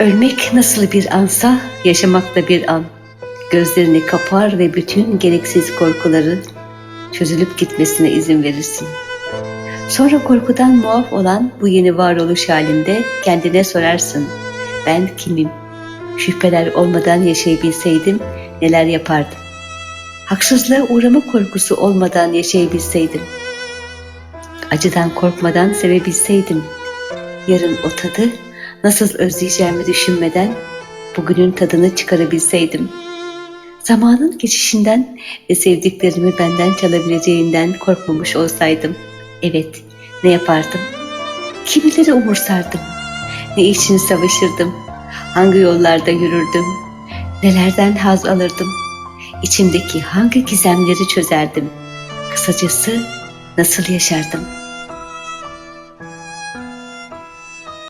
Ölmek nasıl bir ansa, yaşamak da bir an. Gözlerini kapar ve bütün gereksiz korkuları çözülüp gitmesine izin verirsin. Sonra korkudan muaf olan bu yeni varoluş halinde kendine sorarsın. Ben kimim? Şüpheler olmadan yaşayabilseydim neler yapardım? Haksızlığa uğrama korkusu olmadan yaşayabilseydim. Acıdan korkmadan sevebilseydim. Yarın o tadı nasıl özleyeceğimi düşünmeden bugünün tadını çıkarabilseydim. Zamanın geçişinden ve sevdiklerimi benden çalabileceğinden korkmamış olsaydım. Evet, ne yapardım? Kimileri umursardım? Ne için savaşırdım? Hangi yollarda yürürdüm? Nelerden haz alırdım? İçimdeki hangi gizemleri çözerdim? Kısacası nasıl yaşardım?''